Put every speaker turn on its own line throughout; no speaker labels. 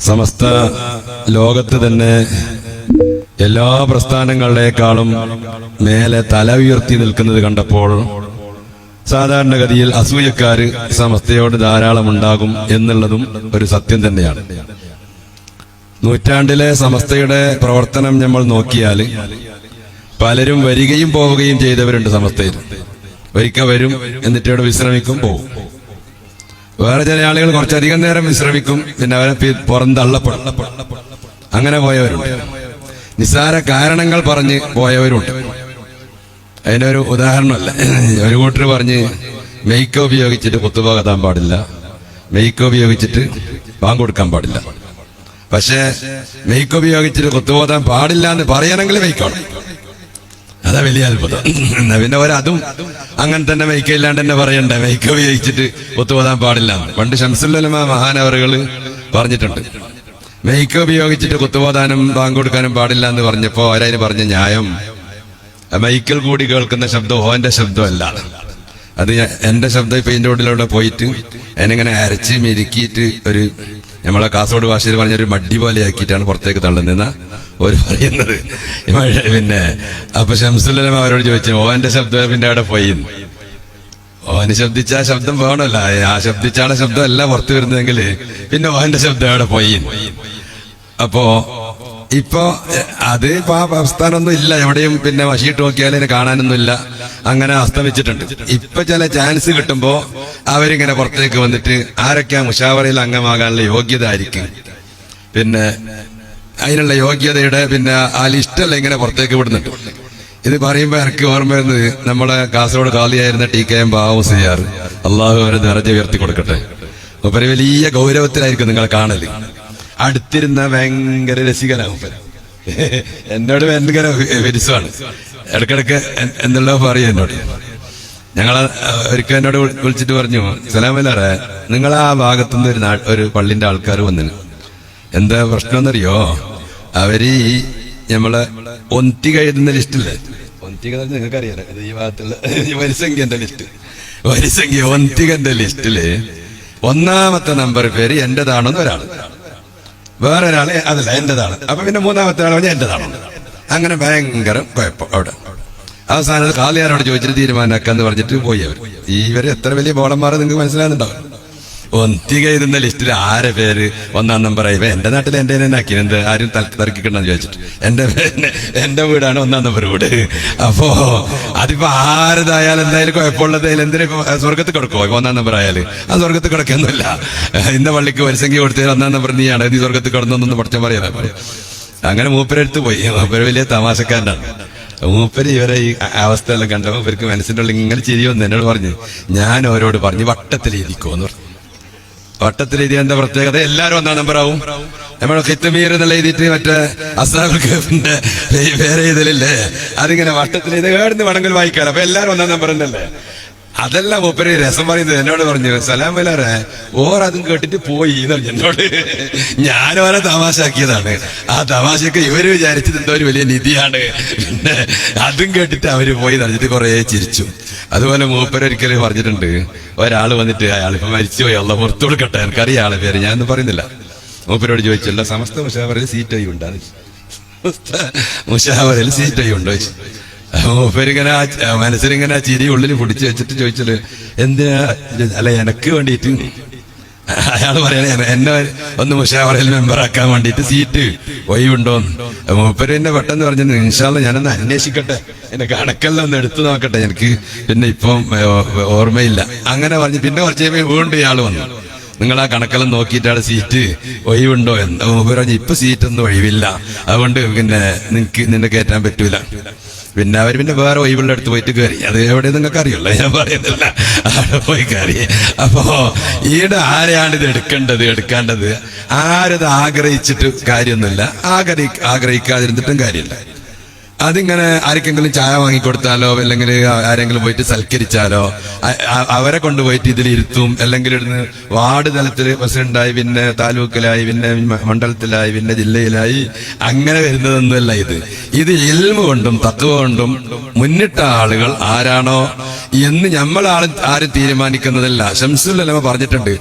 സമസ്ത ലോകത്ത് തന്നെ എല്ലാ പ്രസ്ഥാനങ്ങളുടെക്കാളും മേലെ തല ഉയർത്തി നിൽക്കുന്നത് കണ്ടപ്പോൾ സാധാരണഗതിയിൽ അസൂയക്കാര് സമസ്തയോട് ധാരാളം ഉണ്ടാകും എന്നുള്ളതും ഒരു സത്യം തന്നെയാണ്. നൂറ്റാണ്ടിലെ സമസ്തയുടെ പ്രവർത്തനം നമ്മൾ നോക്കിയാൽ പലരും വരികയും പോവുകയും ചെയ്തവരുണ്ട് സമസ്തയിൽ. ഒരിക്കൽ വരും എന്നിട്ട് വിശ്രമിക്കും പോവും. വേറെ ചില ആളുകൾ കുറച്ചധികം നേരം വിശ്രമിക്കും പിന്നെ അവരെ പുറന്തള്ളപ്പെടും അങ്ങനെ പോയവരുണ്ട്. നിസ്സാര കാരണങ്ങൾ പറഞ്ഞ് പോയവരുണ്ട്. അതിനൊരു ഉദാഹരണമല്ല. ഒരു കൂട്ടർ പറഞ്ഞ് മെയ്ക്ക് ഉപയോഗിച്ചിട്ട് കുത്തുബ കത്താൻ പാടില്ല. മെയ്ക്ക് ഉപയോഗിച്ചിട്ട് ബാങ്ക് കൊടുക്കാൻ പാടില്ല. പക്ഷേ മെയ്ക്ക് ഉപയോഗിച്ചിട്ട് കുത്തുപോകാൻ പാടില്ല എന്ന് പറയണമെങ്കിൽ മെയ്ക്കണം അതാ വലിയ അത്ഭുതം. എന്നാ പിന്നെ ഒരതും അങ്ങനെ തന്നെ മെയ്ക്ക് ഇല്ലാണ്ട് തന്നെ പറയണ്ട? മെയ്ക്ക് ഉപയോഗിച്ചിട്ട് ഒത്തുപോകാൻ പാടില്ല എന്ന്. പണ്ട് ഷംസുല്ലമ മഹാനവറുകൾ പറഞ്ഞിട്ടുണ്ട്. മെയ്ക്ക് ഉപയോഗിച്ചിട്ട് കുത്തുപോതാനും ബാങ്ക് കൊടുക്കാനും പാടില്ല എന്ന് പറഞ്ഞപ്പോ അവരതിന് പറഞ്ഞ ന്യായം? മൈക്കിൽ കൂടി കേൾക്കുന്ന ശബ്ദം ഓന്റെ ശബ്ദമല്ല. അത് എന്റെ ശബ്ദം ഇതിന്റെ ഉള്ളിലൂടെ പോയിട്ട് എന്നെങ്ങനെ അരച്ച് മെരുക്കിയിട്ട് ഒരു നമ്മളെ കാസർഗോഡ് ഭാഷയിൽ പറഞ്ഞൊരു മഡ്ഡി പോലെ ആക്കിയിട്ടാണ് പുറത്തേക്ക് തള്ളുന്നത് ഒരു പറയുന്നത്. പിന്നെ അപ്പൊ ഷംസുല്ലം അവരോട് ചോദിച്ചു ഓന്റെ ശബ്ദം പിന്നെ അവിടെ പോയി? ഓവന് ശബ്ദിച്ച ശബ്ദം വേണമല്ല. ആ ശബ്ദിച്ചാണ് ശബ്ദം അല്ല പുറത്തു വരുന്നതെങ്കിൽ പിന്നെ ഓന്റെ ശബ്ദം അവിടെ പോയി? അപ്പോ ഇപ്പോ അത് ഇപ്പൊ ആ പ്രസ്ഥാനമൊന്നും ഇല്ല. എവിടെയും പിന്നെ വശിയിട്ട് നോക്കിയാൽ അതിനെ കാണാനൊന്നുമില്ല അങ്ങനെ അസ്തമിച്ചിട്ടുണ്ട് ഇപ്പൊ ചില ചാൻസ് കിട്ടുമ്പോ അവരിങ്ങനെ പുറത്തേക്ക് വന്നിട്ട് ആരൊക്കെയാ മുഷാവറയിൽ അംഗമാകാനുള്ള യോഗ്യത ആയിരിക്കും പിന്നെ അതിനുള്ള യോഗ്യതയുടെ പിന്നെ ആ ലിസ്റ്റല്ല ഇങ്ങനെ പുറത്തേക്ക് വിടുന്നുണ്ട്. ഇത് പറയുമ്പോ എനിക്ക് ഓർമ്മ വരുന്നത് നമ്മുടെ കാസർഗോഡ് കാലിയായിരുന്ന ടി കെ എം ബാബു സിയാർ. അള്ളാഹു അവരെ നിറഞ്ഞ ഉയർത്തി കൊടുക്കട്ടെ. അപ്പൊ വലിയ ഗൗരവത്തിലായിരിക്കും നിങ്ങളെ കാണൽ. അടുത്തിരുന്ന ഭയങ്കര രസികനാവും. എന്നോട് ഭയങ്കര വിരിസമാണ് ഇടക്കിടക്ക് എന്നുള്ള പറയും എന്നോട്. ഞങ്ങൾ ഒരിക്കൽ എന്നോട് വിളിച്ചിട്ട് പറഞ്ഞു സലാമല്ലാറെ നിങ്ങൾ ആ ഭാഗത്തുനിന്ന് ഒരു ഒരു പള്ളിന്റെ ആൾക്കാർ വന്നിന്. എന്താ പ്രശ്നം എന്നറിയോ അവർ ഈ നമ്മളെ ഒന്തി കഴുതുന്ന ലിസ്റ്റില്ലേ? ഒന്തിക നിങ്ങൾക്ക് അറിയാലോ ഈ ഭാഗത്തുള്ള വരിസംഖ്യന്റെ ലിസ്റ്റ്. വരിസംഖ്യ ഒന്തികന്റെ ലിസ്റ്റിൽ ഒന്നാമത്തെ നമ്പർ പേര് എന്റേതാണെന്ന് ഒരാൾ വേറെ ഒരാൾ അതല്ല എന്റേതാണ്. അപ്പൊ പിന്നെ മൂന്നാമത്തെ ആൾ പറഞ്ഞാൽ എന്റേതാണ്. അങ്ങനെ ഭയങ്കര കുഴപ്പം അവിടെ. അവസാനം കാലിയാരോട് ചോദിച്ചിട്ട് തീരുമാനാക്കാന്ന് പറഞ്ഞിട്ട് പോയി അവർ വരെ എത്ര വലിയ ബോളന്മാരെ നിങ്ങൾക്ക് മനസ്സിലാകുന്നുണ്ടാവും. ഒന്തിക എഴുതുന്ന ലിസ്റ്റിൽ ആരെ പേര് ഒന്നാം നമ്പർ ആയി ഇപ്പൊ എന്റെ നാട്ടിൽ എന്റെ തന്നെ ആക്കി എന്ത് ആരും തർക്കിക്കണ്ടെന്ന് ചോദിച്ചിട്ട്. പേര് എന്റെ വീടാണ് ഒന്നാം നമ്പർ വീട് അപ്പോ അതിപ്പോ ആരതായാലും എന്തായാലും കുഴപ്പമുള്ളത് എന്തിനാ സ്വർഗത്ത് കിടക്കോ ഇപ്പൊ ഒന്നാം നമ്പർ ആയാൽ ആ സ്വർഗത്ത് കിടക്കൊന്നുമില്ല. ഇന്ന പള്ളിക്ക് വരിസംഖ്യ കൊടുത്തത് ഒന്നാം നമ്പർ നീയാണ്. നീ സ്വർഗത്ത് കിടന്നൊന്നും പഠിച്ചാൽ പറയാ അങ്ങനെ മൂപ്പരെടുത്ത് പോയി. മൂപ്പര് വലിയ തമാശക്കാരനാണ്. മൂപ്പര് ഇവരെ ഈ അവസ്ഥയെല്ലാം കണ്ടപ്പോ ഇവർക്ക് മനസ്സിന്റെ ഉള്ളിൽ ഇങ്ങനെ ചിരി വന്ന്. എന്നോട് പറഞ്ഞു ഞാൻ അവരോട് പറഞ്ഞു വട്ടത്തിൽ ഇരിക്കുമെന്ന് പറഞ്ഞു. വട്ടത്തിൽ എഴുതിയ എന്താ പ്രത്യേകത? എല്ലാരും ഒന്നാം നമ്പർ ആവും നമ്മൾ ഹിത്തമീർ എന്നുള്ള എഴുതിയിട്ട് മറ്റേ അസാബുൽ വേറെ ഇതിലില്ലേ അതിങ്ങനെ വട്ടത്തിൽ ഇത് വേടുന്ന വേണമെങ്കിൽ വായിക്കാറ് അപ്പൊ എല്ലാരും ഒന്നാം നമ്പർ ഉണ്ടല്ലേ? അതല്ല മൂപ്പര് രസം പറയുന്നത് എന്നോട് പറഞ്ഞു. സലാം വലാറെ ഓർ അതും കേട്ടിട്ട് പോയി എന്ന് പറഞ്ഞു എന്നോട്. ഞാൻ ഓരോ തമാശാക്കിയതാണ്. ആ തമാശയൊക്കെ ഇവർ വിചാരിച്ചത് എന്തോ ഒരു വലിയ നിധിയാണ്. പിന്നെ അതും കേട്ടിട്ട് അവർ പോയി നടന്നിട്ട് കുറെ ചിരിച്ചു. അതുപോലെ മൂപ്പര് ഒരിക്കലും പറഞ്ഞിട്ടുണ്ട്. ഒരാൾ വന്നിട്ട് അയാൾ ഇപ്പൊ മരിച്ചുപോയി. അള്ള പുറത്തു കൊടുക്കട്ടെ. എനിക്കറിയാം ആളെ പേര്. ഞാനൊന്നും പറയുന്നില്ല. മൂപ്പരോട് ചോദിച്ചല്ല സമസ്ത മുഷാവറിൽ സീറ്റ് ആയി ഉണ്ടാകും മുഷാവറിൽ സീറ്റ് ആയി ഉണ്ടോ? മൂപ്പരിങ്ങനെ മനസ്സിലിങ്ങനെ ആ ചിരി ഉള്ളിൽ പിടിച്ചു വെച്ചിട്ട് ചോദിച്ചത് എന്തിനാ? അല്ല എനക്ക് വേണ്ടിയിട്ട് അയാൾ പറയണേ എന്നെ ഒന്ന് മുഷാവറയിൽ മെമ്പറാക്കാൻ വേണ്ടിയിട്ട് സീറ്റ് ഒഴിവുണ്ടോ മൂപ്പര് എന്നെ പെട്ടെന്ന് പറഞ്ഞു ഇൻഷാൽ ഞാനൊന്ന് അന്വേഷിക്കട്ടെ. എന്റെ കണക്കെല്ലാം ഒന്ന് എടുത്തു നോക്കട്ടെ. എനിക്ക് പിന്നെ ഇപ്പം ഓർമ്മയില്ല. അങ്ങനെ പറഞ്ഞു പിന്നെ കുറച്ച് വീണ്ടും ഇയാൾ വന്നു. നിങ്ങൾ ആ കണക്കെല്ലാം നോക്കിയിട്ടാണ് സീറ്റ് ഒഴിവുണ്ടോ? എന്ന് മൂപ്പര് പറഞ്ഞു ഇപ്പൊ സീറ്റ് ഒന്നും ഒഴിവില്ല. അതുകൊണ്ട് പിന്നെ നിനക്ക് നിന്നെ കയറ്റാൻ പറ്റൂല. പിന്നെ അവർ പിന്നെ വേറെ ഒഴിവുള്ള അടുത്ത് പോയിട്ട് കയറി അത് എവിടെ നിങ്ങൾക്ക് അറിയല്ലോ ഞാൻ പറയുന്നില്ല. അവിടെ പോയി കയറി അപ്പോ ഈടെ ആരെയാണ് ഇത് എടുക്കേണ്ടത് എടുക്കേണ്ടത്? ആരത് ആഗ്രഹിച്ചിട്ട് കാര്യമൊന്നുമില്ല. ആഗ്രഹി ആഗ്രഹിക്കാതിരുന്നിട്ടും കാര്യമില്ല. അതിങ്ങനെ ആർക്കെങ്കിലും ചായ വാങ്ങിക്കൊടുത്താലോ അല്ലെങ്കിൽ ആരെങ്കിലും പോയിട്ട് സൽക്കരിച്ചാലോ അവരെ കൊണ്ടുപോയിട്ട് ഇതിൽ ഇരുത്തും. അല്ലെങ്കിൽ ഇവിടുന്ന് വാർഡ് തലത്തിൽ പ്രസിഡന്റായി പിന്നെ താലൂക്കിലായി പിന്നെ മണ്ഡലത്തിലായി പിന്നെ ജില്ലയിലായി അങ്ങനെ വരുന്നതൊന്നുമല്ല ഇത്. ഇത് എൽമ കൊണ്ടും തത്വ കൊണ്ടും മുന്നിട്ട ആളുകൾ ആരാണോ എന്ന് നമ്മൾ ആൾ ആരും തീരുമാനിക്കുന്നതല്ല. ഷംസുല്ലമ പറഞ്ഞിട്ടുണ്ട്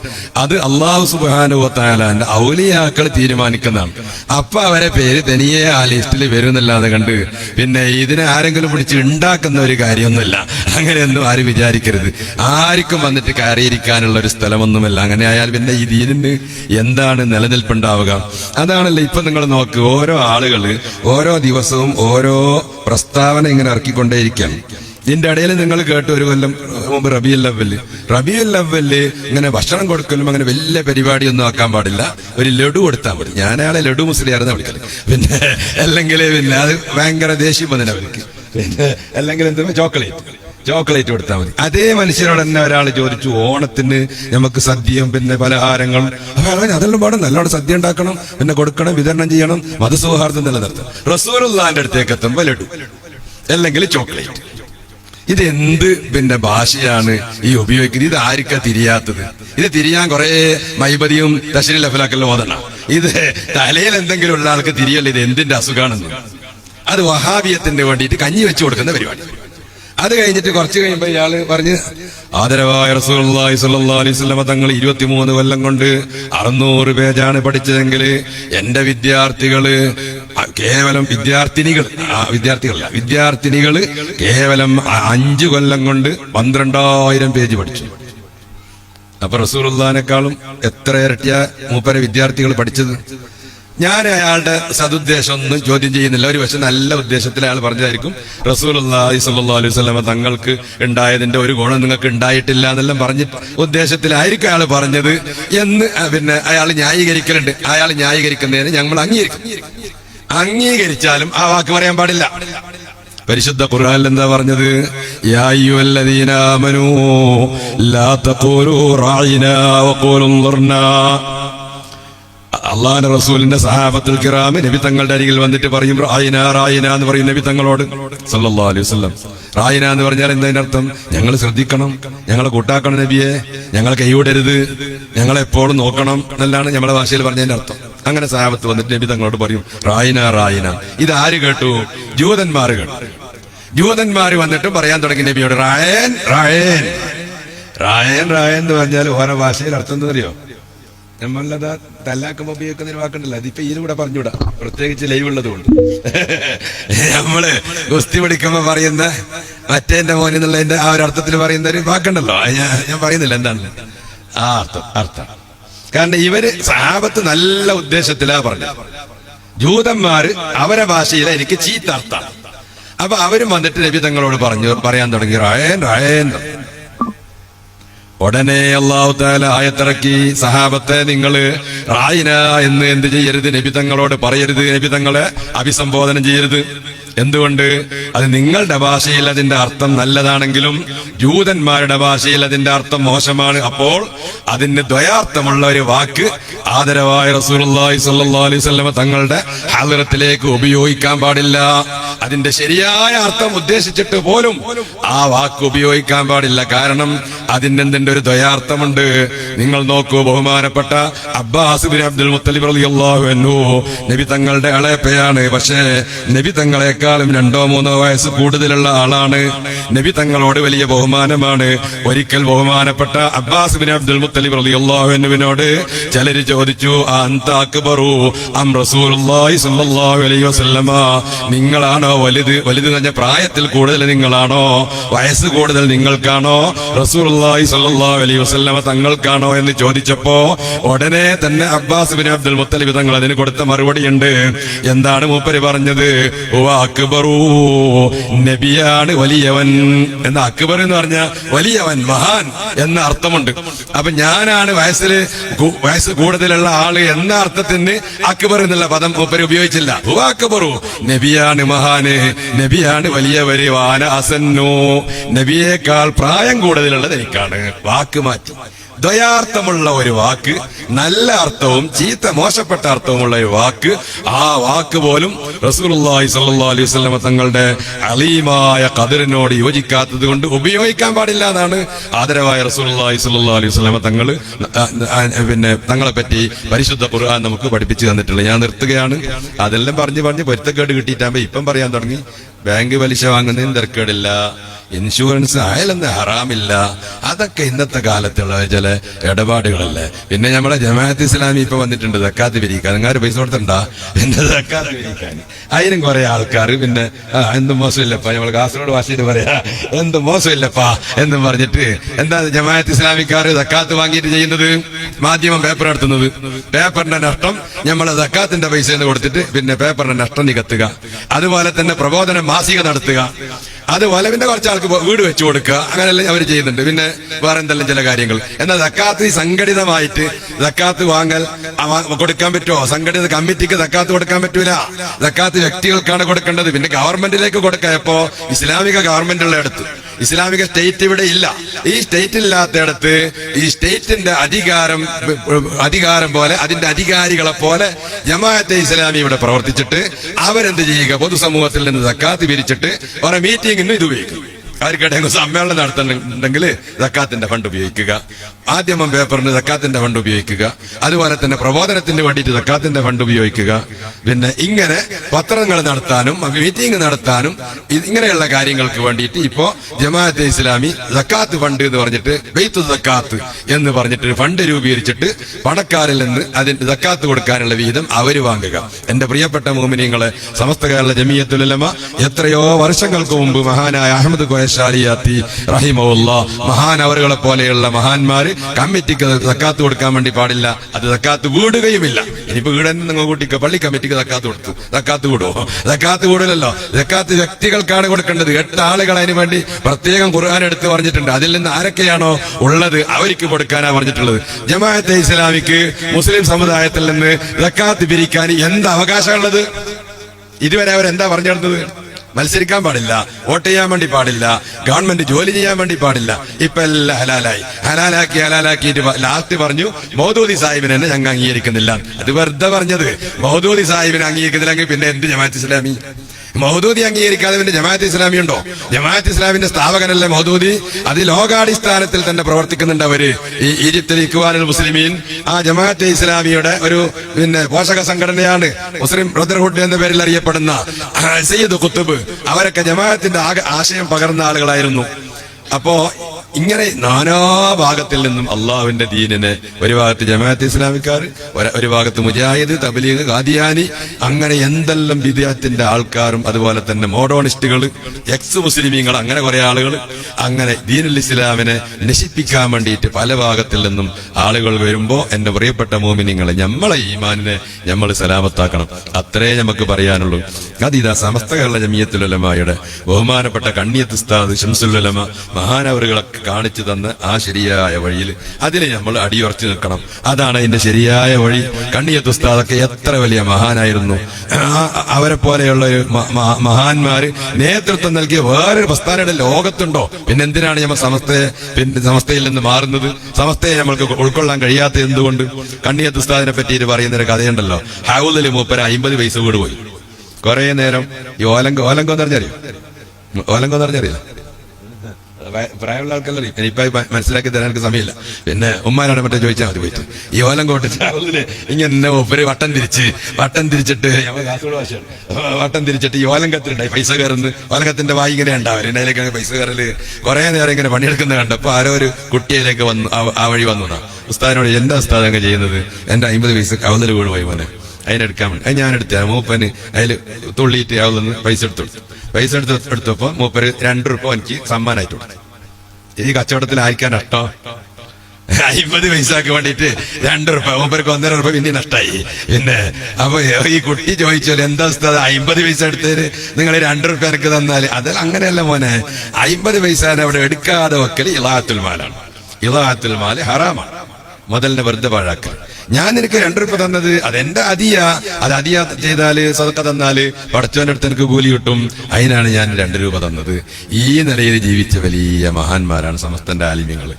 അത് അള്ളാഹു സുബാനുഭവത്തായാലും ഔലിയാക്കൾ തീരുമാനിക്കുന്നതാണ്. അപ്പൊ അവരെ പേര് തനിയെ ആ ലിസ്റ്റിൽ വരുന്നല്ലാതെ കണ്ട് പിന്നെ ഇതിനെ ആരെങ്കിലും പിടിച്ച് ഉണ്ടാക്കുന്ന ഒരു കാര്യമൊന്നുമില്ല. അങ്ങനെയൊന്നും ആരും വിചാരിക്കരുത്. ആർക്കും വന്നിട്ട് കയറിയിരിക്കാനുള്ള ഒരു സ്ഥലമൊന്നുമല്ല. അങ്ങനെ ആയാൽ പിന്നെ ഈ ദീനിന് എന്താണ് നിലനിൽപ്പുണ്ടാവുക? അതാണല്ലോ ഇപ്പൊ നിങ്ങൾ നോക്ക് ഓരോ ആളുകൾ ഓരോ ദിവസവും ഓരോ പ്രസ്താവന ഇങ്ങനെ ഇറക്കിക്കൊണ്ടേയിരിക്കാം ഇതിന്റെ ഇടയിൽ നിങ്ങൾ കേട്ട് ഒരു കൊല്ലം മുമ്പ് റബിയൽ ലവൽ റബിയൽ ലവൽ ഇങ്ങനെ ഭക്ഷണം കൊടുക്കലും അങ്ങനെ വലിയ പരിപാടിയൊന്നും ആക്കാൻ പാടില്ല. ഒരു ലഡു കൊടുത്താൽ മതി. ഞാൻ അയാളെ മുസ്ലിം ആയിരുന്നു വിളിക്കൽ. പിന്നെ അല്ലെങ്കിൽ പിന്നെ അത് ഭയങ്കര ദേഷ്യം വന്നില്ല അവർക്ക്. പിന്നെ അല്ലെങ്കിൽ എന്താ ചോക്ലേറ്റ്. ചോക്ലേറ്റ് കൊടുത്താൽ മതി. അതേ മനുഷ്യനോട് തന്നെ ഒരാൾ ചോദിച്ചു ഓണത്തിന് നമുക്ക് സദ്യയും പിന്നെ പലഹാരങ്ങളും. അതെല്ലാം പാടും. നല്ലോണം സദ്യ ഉണ്ടാക്കണം പിന്നെ കൊടുക്കണം വിതരണം ചെയ്യണം മതസൗഹാർദ്ദം നിലനിർത്തണം. റസൂലുള്ളാന്റെ അടുത്തേക്ക് എത്തുമ്പോൾ ലഡു. അല്ലെങ്കിൽ ചോക്ലേറ്റ്. ഇത് എന്ത് പിന്നെ ഭാഷയാണ് ഈ ഉപയോഗിക്കുന്നത്? ഇത് ആർക്കാ തിരിയാത്തത്? ഇത് തിരിയാൻ കുറെ മൈബതിയും ദശരി ലഫലാക്കലും ഓതണം. ഇത് തലയിൽ എന്തെങ്കിലും ഉള്ള ആൾക്ക് തിരിയല്ല. ഇത് എന്തിന്റെ അസുഖാണെന്ന്. അത് വഹാബിയത്തിന്റെ വേണ്ടിയിട്ട് കഞ്ഞി വെച്ചു കൊടുക്കുന്ന പരിപാടി. അത് കഴിഞ്ഞിട്ട് കുറച്ച് കഴിയുമ്പോ ഇയാൾ പറഞ്ഞ് ആദരവായ അലൈഹി വസല്ലം തങ്ങൾ ഇരുപത്തിമൂന്ന് കൊല്ലം കൊണ്ട് അറുന്നൂറ് പേജാണ് പഠിച്ചതെങ്കിൽ എന്റെ വിദ്യാർത്ഥികൾ കേവലം വിദ്യാർത്ഥിനികൾ. വിദ്യാർത്ഥികളല്ല. വിദ്യാർത്ഥിനികൾ കേവലം അഞ്ചു കൊല്ലം കൊണ്ട് പന്ത്രണ്ടായിരം പേജ് പഠിച്ചു. അപ്പൊ റസൂലുള്ളാഹിനെക്കാളും എത്ര ഇരട്ടിയ മൂപ്പര വിദ്യാർത്ഥികൾ പഠിച്ചത്? ഞാൻ അയാളുടെ സതുദ്ദേശം ഒന്നും ചോദ്യം ചെയ്യുന്നില്ല. ഒരു പക്ഷെ നല്ല ഉദ്ദേശത്തിൽ അയാൾ പറഞ്ഞതായിരിക്കും റസൂലുള്ളാഹി സല്ലാ അലൈഹി സ്വലമ തങ്ങൾക്ക് ഉണ്ടായതിന്റെ ഒരു ഗുണം നിങ്ങൾക്ക് ഉണ്ടായിട്ടില്ല എന്നെല്ലാം പറഞ്ഞ് ഉദ്ദേശത്തിലായിരിക്കും അയാൾ പറഞ്ഞത് എന്ന് പിന്നെ അയാൾ ന്യായീകരിക്കലുണ്ട്. അയാൾ ന്യായീകരിക്കുന്നതിന് ഞങ്ങൾ അംഗീകരിക്കും. അംഗീകരിച്ചാലും ആ വാക്ക് പറയാൻ പാടില്ല. പരിശുദ്ധ ഖുർആനിൽ എന്താ പറഞ്ഞത്? അള്ളാഹുന്റെ റസൂലിന്റെ സഹാബത്തുൽ കിറാമ് നബി തങ്ങളുടെ അരികിൽ വന്നിട്ട് പറയും റായിന റായിന എന്ന് പറയും നബി തങ്ങളോട്. സല്ലല്ലാഹു അലൈഹി വസല്ലം. റായിന എന്ന് പറഞ്ഞാൽ എന്തതിന്റെ അർത്ഥം? ഞങ്ങൾ ശ്രദ്ധിക്കണം ഞങ്ങളെ കൂട്ടാക്കണം നബിയെ ഞങ്ങൾ കൈവിടരുത് ഞങ്ങൾ എപ്പോഴും നോക്കണം എന്നല്ലാണ് നമ്മുടെ ഭാഷയിൽ പറഞ്ഞതിന്റെ അർത്ഥം. അങ്ങനെ സഹാബത്ത് വന്നിട്ട് നബി തങ്ങളോട് പറയും റായിന റായിന. ഇത് ആര് കേട്ടു? ജൂതന്മാർ കേട്ടു. ജൂതന്മാർ വന്നിട്ട് പറയാൻ തുടങ്ങി നബിയോട് റായൻ റായൻ. റായൻ റായൻ എന്ന് പറഞ്ഞാൽ ഓരോ ഭാഷയിൽ അർത്ഥം അറിയോ? നമ്മളത് തല്ലാക്കുമ്പോ ഉപയോഗിക്കുന്ന ഒരു വാക്കുണ്ടല്ലോ. അതിപ്പോ ഇതിലൂടെ പറഞ്ഞുകൂടാ പ്രത്യേകിച്ച് ലൈവ് ഉള്ളത് കൊണ്ട്. നമ്മൾ ഗുസ്തി പിടിക്കുമ്പോ പറയുന്ന മറ്റേന്റെ മോനെന്നുള്ള എന്റെ ആ ഒരു അർത്ഥത്തിൽ പറയുന്ന ഒരു വാക്കുണ്ടല്ലോ. ഞാൻ പറയുന്നില്ല. എന്താണ്? ആ അർത്ഥം അർത്ഥം. കാരണം ഇവർ സഹാബത്ത് നല്ല ഉദ്ദേശത്തിലാ പറഞ്ഞു ജൂതന്മാര് അവരെ ഭാഷയിൽ എനിക്ക് ചീത്തർത്ത അപ്പൊ അവരും വന്നിട്ട് നബി തങ്ങളോട് പറഞ്ഞു പറയാൻ തുടങ്ങി റായൻ റായൻ. ഉടനെ അള്ളാഹു താല ആയത്തിറക്കി സഹാബത്തെ നിങ്ങൾ റായിന എന്ന് എന്ത് ചെയ്യരുത്? നബി തങ്ങളോട് പറയരുത്? നബി തങ്ങളെ അഭിസംബോധന ചെയ്യരുത്? എന്തുകൊണ്ട്? അത് നിങ്ങളുടെ ഭാഷയിൽ അതിന്റെ അർത്ഥം നല്ലതാണെങ്കിലും ജൂതന്മാരുടെ ഭാഷയിൽ അതിന്റെ അർത്ഥം മോശമാണ്. അപ്പോൾ അതിന് ദ്വയാർത്ഥമുള്ള ഒരു വാക്ക് ആദരവായ സ്വല്ലല്ലാഹു അലൈഹി വസല്ലമ തങ്ങളുടെ ഹാദരത്തിലേക്ക് ഉപയോഗിക്കാൻ പാടില്ല. അതിന്റെ ശരിയായ അർത്ഥം ഉദ്ദേശിച്ചിട്ട് പോലും ആ വാക്ക് ഉപയോഗിക്കാൻ പാടില്ല. കാരണം അതിന്റെ എന്തിന്റെ ഒരു ദ്വയാർത്ഥമുണ്ട്. നിങ്ങൾ നോക്കൂ ബഹുമാനപ്പെട്ട അബ്ബാസ് ബിൻ അബ്ദുൽ മുത്തലിബ് അൻഹു. നബി തങ്ങളുടെ അളയപ്പയാണ്. പക്ഷേ നബി തങ്ങളെക്കാളും രണ്ടോ മൂന്നോ വയസ്സ് കൂടുതലുള്ള ആളാണ്. നബി തങ്ങളോട് വലിയ ബഹുമാനമാണ്. ഒരിക്കൽ ബഹുമാനപ്പെട്ട അബ്ബാസ് ബിൻ അബ്ദുൽ മുത്തലിബ് റളിയല്ലാഹു അൻഹുവിനോട് ചിലര് ചോദിച്ചു അന്ത അക്ബറു അം റസൂലുള്ളാഹി നിങ്ങളാണ് നിങ്ങളാണോ? വലുത് വലുത് പറഞ്ഞ പ്രായത്തിൽ കൂടുതൽ നിങ്ങളാണോ? വയസ്സ് കൂടുതൽ നിങ്ങൾക്കാണോ? റസൂലുള്ളാഹി സല്ലാ അലൈഹി വസ്ലമ തങ്ങൾക്കാണോ എന്ന് ചോദിച്ചപ്പോ ഉടനെ തന്നെ അബ്ബാസ് ബിൻ അബ്ദുൽ മുത്തലിബ് തങ്ങൾ അതിന് കൊടുത്ത മറുപടി ഉണ്ട്. എന്താണ് മൂപ്പര് പറഞ്ഞത്? നബിയാണ് വലിയവൻ. എന്ന അക്ബർ എന്ന് പറഞ്ഞ വലിയവൻ മഹാൻ എന്ന അർത്ഥമുണ്ട്. അപ്പൊ ഞാനാണ് വയസ്സിൽ വയസ്സ് കൂടുതലുള്ള ആൾ എന്ന അർത്ഥത്തിന് അക്ബർ എന്നുള്ള പദം മൂപ്പര് ഉപയോഗിച്ചില്ല. ഹുവ അക്ബറു നബിയാണ് നബിയാണ് വലിയവര് വാനാസന്നു നബിയേക്കാൾ പ്രായം കൂടുതലുള്ളത് എനിക്കാണ്. വാക്ക് മാറ്റി. ദ്വയാർത്ഥമുള്ള ഒരു വാക്ക് നല്ല അർത്ഥവും ചീത്ത മോശപ്പെട്ട അർത്ഥവുമുള്ള ഒരു വാക്ക്. ആ വാക്ക് പോലും റസൂലുള്ളാഹി സ്വല്ലല്ലാഹു അലൈഹി വസല്ലമ തങ്ങളുടെ അലീമായ കതിറിനോട് യോജിക്കാത്തത് കൊണ്ട് ഉപയോഗിക്കാൻ പാടില്ല എന്നാണ് ആദരവായ റസൂലുള്ളാഹി സ്വല്ലല്ലാഹു അലൈഹി വസല്ലമ തങ്ങൾ പിന്നെ തങ്ങളെ പറ്റി പരിശുദ്ധ ഖുർആൻ നമുക്ക് പഠിപ്പിച്ചു തന്നിട്ടുള്ളത്. ഞാൻ നിർത്തുകയാണ്. അതെല്ലാം പറഞ്ഞു പറഞ്ഞ് പൊരുത്തക്കേട് കിട്ടിയിട്ടാകുമ്പോൾ ഇപ്പം പറയാൻ തുടങ്ങി. ബാങ്ക് പലിശ വാങ്ങുന്നതിന് തിരക്കേടില്ല. ഇൻഷുറൻസ് ആയാലൊന്നും ഹറാമില്ല. അതൊക്കെ ഇന്നത്തെ കാലത്തുള്ള ചില ഇടപാടുകളല്ലേ. പിന്നെ നമ്മുടെ ജമാഅത്ത് ഇസ്ലാമി ഇപ്പൊ വന്നിട്ടുണ്ട് ദക്കാത്ത് പിരിക്കാൻ നിങ്ങൾ പൈസ കൊടുത്തണ്ട പിന്നെ ദക്കാത്ത് പിരിക്കാൻ അതിനും കുറെ ആൾക്കാർ പിന്നെ എന്ത് മോശമില്ലപ്പാ. നമ്മൾ കാസർഗോഡ് ഭാഷയിൽ പറയാ എന്ത് മോശമില്ലപ്പാ എന്നും പറഞ്ഞിട്ട് എന്താ ജമാഅത്ത് ഇസ്ലാമിക്കാർ ദക്കാത്ത് വാങ്ങിയിട്ട് ചെയ്യുന്നത്? മാധ്യമം പേപ്പർ നടത്തുന്നത്. പേപ്പറിന്റെ നഷ്ടം നമ്മൾ ദക്കാത്തിന്റെ പൈസ എന്ന് കൊടുത്തിട്ട് പിന്നെ പേപ്പറിന്റെ നഷ്ടം നികത്തുക. അതുപോലെ തന്നെ പ്രബോധന മാസിക നടത്തുക. അതുപോലെ പിന്നെ കുറച്ച് ആൾക്ക് വീട് വെച്ചു കൊടുക്കുക. അങ്ങനെല്ലാം അവർ ചെയ്യുന്നുണ്ട്. പിന്നെ വേറെ എന്തെല്ലാം ചില കാര്യങ്ങൾ. എന്നാൽ സക്കാത്ത് സംഘടിതമായിട്ട് സക്കാത്ത് വാങ്ങൽ കൊടുക്കാൻ പറ്റുമോ? സംഘടിത കമ്മിറ്റിക്ക് സക്കാത്ത് കൊടുക്കാൻ പറ്റൂല. സക്കാത്ത് വ്യക്തികൾക്കാണ് കൊടുക്കേണ്ടത്. പിന്നെ ഗവൺമെന്റിലേക്ക് കൊടുക്കുക. ഇപ്പോ ഇസ്ലാമിക ഗവൺമെന്റ് ഉള്ള ഇസ്ലാമിക സ്റ്റേറ്റ് ഇവിടെ ഇല്ല. ഈ സ്റ്റേറ്റ് ഇല്ലാത്തയിടത്ത് ഈ സ്റ്റേറ്റിന്റെ അധികാരം അധികാരം പോലെ അതിന്റെ അധികാരികളെ പോലെ ജമാഅത്തെ ഇസ്ലാമി ഇവിടെ പ്രവർത്തിച്ചിട്ട് അവരെന്ത് ചെയ്യുക? പൊതുസമൂഹത്തിൽ നിന്ന് സക്കാത്ത് പിരിച്ചിട്ട് ഓരോ മീറ്റിംഗിന് ഇത് ഉപയോഗിക്കും. ആർക്കിടെ സമ്മേളനം നടത്തുന്നുണ്ടെങ്കിൽ സക്കാത്തിന്റെ ഫണ്ട് ഉപയോഗിക്കുക. ആദ്യമം പേപ്പറിന് സക്കാത്തിന്റെ ഫണ്ട് ഉപയോഗിക്കുക. അതുപോലെ തന്നെ പ്രബോധനത്തിന് വേണ്ടിയിട്ട് സക്കാത്തിന്റെ ഫണ്ട് ഉപയോഗിക്കുക. പിന്നെ ഇങ്ങനെ പത്രങ്ങൾ നടത്താനും മീറ്റിംഗ് നടത്താനും ഇങ്ങനെയുള്ള കാര്യങ്ങൾക്ക് വേണ്ടിയിട്ട് ഇപ്പോ ജമാഅത്തെ ഇസ്ലാമി സക്കാത്ത് ഫണ്ട് എന്ന് പറഞ്ഞിട്ട് ബെയ്ത്തു സക്കാത്ത് എന്ന് പറഞ്ഞിട്ട് ഫണ്ട് രൂപീകരിച്ചിട്ട് പണക്കാരിൽ നിന്ന് അതിന്റെ സക്കാത്ത് കൊടുക്കാനുള്ള വിഹിതം അവർ വാങ്ങുക. എന്റെ പ്രിയപ്പെട്ട മോമിനിയങ്ങളെ സമസ്ത കേരള ജമിയത്തുലമ എത്രയോ വർഷങ്ങൾക്ക് മുമ്പ് മഹാനായ അഹമ്മദ് കോയശാലിയാത്തി റഹിമുല്ല മഹാൻ അവരുകളെ പോലെയുള്ള മഹാന്മാര് കമ്മിറ്റിക്ക് തക്കാത്ത് കൊടുക്കാൻ വേണ്ടി പാടില്ല. അത് സക്കാത്ത് വീടുകയുമില്ല. ഇനിയിപ്പോ വീട് തന്നെ നിങ്ങൾ കൂട്ടിക്കോ പള്ളി കമ്മിറ്റിക്ക് തക്കാത്ത് കൊടുത്തു. തക്കാത്ത് കൂടുവോ തക്കാത്ത് കൂടുതലല്ലോ തക്കാത്ത് വ്യക്തികൾക്കാണ് കൊടുക്കേണ്ടത്. എട്ട് ആളുകൾ അതിന് വേണ്ടി പ്രത്യേകം ഖുർആൻ എടുത്ത് പറഞ്ഞിട്ടുണ്ട്. അതിൽ നിന്ന് ആരൊക്കെയാണോ ഉള്ളത് അവർക്ക് കൊടുക്കാനാ പറഞ്ഞിട്ടുള്ളത്. ജമാഅത്തെ ഇസ്ലാമിക്ക് മുസ്ലിം സമുദായത്തിൽ നിന്ന് തക്കാത്ത് പിരിക്കാൻ എന്ത് അവകാശമുള്ളത്? ഇതുവരെ അവരെന്താ പറഞ്ഞു മത്സരിക്കാൻ പാടില്ല. വോട്ട് ചെയ്യാൻ വേണ്ടി പാടില്ല. ഗവൺമെന്റ് ജോലി ചെയ്യാൻ വേണ്ടി പാടില്ല. ഇപ്പൊ എല്ലാം ഹലാലായി. ഹലാലാക്കി ഹലാലാക്കിയിട്ട് ലാസ്റ്റ് പറഞ്ഞു മൗദൂദി സാഹിബിനെ തന്നെ ഞങ്ങൾ അംഗീകരിക്കുന്നില്ല. അത് വെറുതെ പറഞ്ഞത്. മൗദൂദി സാഹിബിനെ അംഗീകരിക്കുന്നില്ലെങ്കിൽ പിന്നെ എന്ത് ജമാഅത്ത് ഇസ്ലാമി? മൗദൂദി അംഗീകരിക്കാതെ ജമാഅത്ത് ഇസ്ലാമി ഉണ്ടോ? ജമാഅത്ത് ഇസ്ലാമിന്റെ സ്ഥാപകനല്ലേ മൗദൂദി? അത് ലോകാടിസ്ഥാനത്തിൽ തന്നെ പ്രവർത്തിക്കുന്നുണ്ട് അവർ. ഈ ഈജിപ്തിൽ ഇക്വാനുൽ മുസ്ലിമീൻ ആ ജമാഅത്ത് ഇസ്ലാമിയുടെ ഒരു പിന്നെ പോഷക സംഘടനയാണ്. മുസ്ലിം ബ്രദർഹുഡ് എന്ന പേരിൽ അറിയപ്പെടുന്ന സയ്യിദ് കുത്തുബ് അവരൊക്കെ ജമാഅത്തിന്റെ ആശയം പകർന്ന ആളുകളായിരുന്നു. അപ്പോ ഇങ്ങനെ നാനാ ഭാഗത്തിൽ നിന്നും അള്ളാഹുവിന്റെ ദീനിനെ ഒരു ഭാഗത്ത് ജമാഅത്ത് ഇസ്ലാമിക്കാർ ഒരു- ഭാഗത്ത് മുജാഹിദ് തബലീഗ് ഖാദിയാനി അങ്ങനെ എന്തെല്ലാം വിദ്യാത്തിന്റെ ആൾക്കാരും അതുപോലെ തന്നെ മോഡോണിസ്റ്റുകൾ എക്സ് മുസ്ലിമീങ്ങൾ അങ്ങനെ കുറെ ആളുകൾ അങ്ങനെ ദീനുൽ ഇസ്ലാമിനെ നശിപ്പിക്കാൻ വേണ്ടിയിട്ട് പല ഭാഗത്തിൽ നിന്നും ആളുകൾ വരുമ്പോ എന്റെ പ്രിയപ്പെട്ട മോമിനിങ്ങളെ നമ്മളെ ഈമാനിനെ നമ്മൾ സലാമത്താക്കണം. അത്രേ നമുക്ക് പറയാനുള്ളൂ. അതിതാ സമസ്ത കേരള ജമിയത്തുലമായുടെ ബഹുമാനപ്പെട്ട കണ്ണിയത്ത് ഉസ്താദ് ഷംസുല്ലമ മഹാനവറുകളൊക്കെ കാണിച്ചു തന്ന് ആ ശരിയായ വഴിയിൽ അതിൽ നമ്മൾ അടിയുറച്ചു നിൽക്കണം. അതാണ് അതിന്റെ ശരിയായ വഴി. കണ്ണിയത്ത് ഉസ്താദൊക്കെ എത്ര വലിയ മഹാനായിരുന്നു. അവരെ പോലെയുള്ള ഒരു മഹാന്മാര് നേതൃത്വം നൽകിയ വേറൊരു പ്രസ്ഥാനയുടെ ലോകത്തുണ്ടോ? പിന്നെ എന്തിനാണ് നമ്മൾ സമസ്തയെ പിന്നെ സമസ്തയിൽ നിന്ന് മാറുന്നത്? സമസ്തയെ നമ്മൾക്ക് ഉൾക്കൊള്ളാൻ കഴിയാത്ത എന്തുകൊണ്ട്? കണ്ണിയത്ത് ഉസ്താദിനെ പറ്റിയിട്ട് പറയുന്ന ഒരു കഥയുണ്ടല്ലോ. ഹൗലിൽ മൂപ്പര അമ്പത് പൈസ വീട് പോയി. കുറെ നേരം ഈ ഓലങ്ക ഓലങ്ക എന്ന് പറഞ്ഞറിയോ ഓലങ്ക എന്ന് പ്രായ- പ്രായമുള്ള ആൾക്കല്ലറിയും ഇനിയിപ്പോ അത് മനസ്സിലാക്കി തരാൻ എനിക്ക് സമയമില്ല. പിന്നെ ഉമ്മാനോട് മറ്റേ ചോദിച്ചാൽ മതി പോയിട്ട്. ഈ ഓലം ചാവലിൽ ഇങ്ങനെ ഒപ്പര് വട്ടം തിരിച്ച് വട്ടം തിരിച്ചിട്ട് വട്ടം തിരിച്ചിട്ട് ഈ ഓലം കത്തിലുണ്ടായി. പൈസ കയറുന്നു ഓലങ്കത്തിന്റെ വായി ഇങ്ങനെ ഉണ്ടാവും. അതിലേക്ക് പൈസ കയറൽ കുറെ നേരം ഇങ്ങനെ പണിയെടുക്കുന്ന കണ്ടപ്പോ ആരോ ഒരു കുട്ടിയിലേക്ക് വന്നു. ആ- വഴി വന്നു ഉസ്താദിനോട് എന്താ ഉസ്താദ് ചെയ്യുന്നത്? എന്റെ അമ്പത് പൈസ കവന്നൽ വീട് പോയി മോനെ. അതിനെടുക്കാൻ വേണ്ടി. അത് ഞാൻ എടുത്ത മൂപ്പന് അതിൽ തുള്ളിയിട്ട് അവളൊന്ന് പൈസ എടുത്തു. പൈസ എടുത്ത് എടുത്തപ്പോ മൂപ്പര് രണ്ടു റുപ്യ എനിക്ക് സമ്മാനമായിട്ട് കൊടുത്തു. ഈ കച്ചവടത്തിൽ ആയിരിക്കാൻ നഷ്ടം. അമ്പത് പൈസക്ക് വേണ്ടിയിട്ട് രണ്ട് റുപ്യ മൂപ്പർക്ക് ഒന്നര റുപ്യ പിന്നെ നഷ്ടമായി പിന്നെ അപ്പൊ ഈ കുട്ടി ചോദിച്ചാൽ എന്താ അവസ്ഥ അമ്പത് പൈസ എടുത്തതിന് നിങ്ങൾ രണ്ട് റുപ്യ എനിക്ക് തന്നാൽ അത് അങ്ങനെയല്ല മോനെ. അമ്പത് പൈസ അവിടെ എടുക്കാതെ വെക്കൽ ഇളാത്തുൽ മാലാണ്. ഹറാമാണ്. മുതലിന്റെ വെറുതെ പാഴാക്കൽ ഞാൻ നിനക്ക് രണ്ടു രൂപ തന്നത്. അതെന്റെ അതിയ. അത് അതിയ ചെയ്താൽ സതക്ക തന്നാൽ പടച്ചവന്റെ അടുത്ത് എനിക്ക് കൂലി കിട്ടും. അതിനാണ് ഞാൻ രണ്ട് രൂപ തന്നത്. ഈ നിലയിൽ ജീവിച്ച വലിയ മഹാന്മാരാണ് സമസ്തന്റെ ആലിമ്യങ്ങൾ.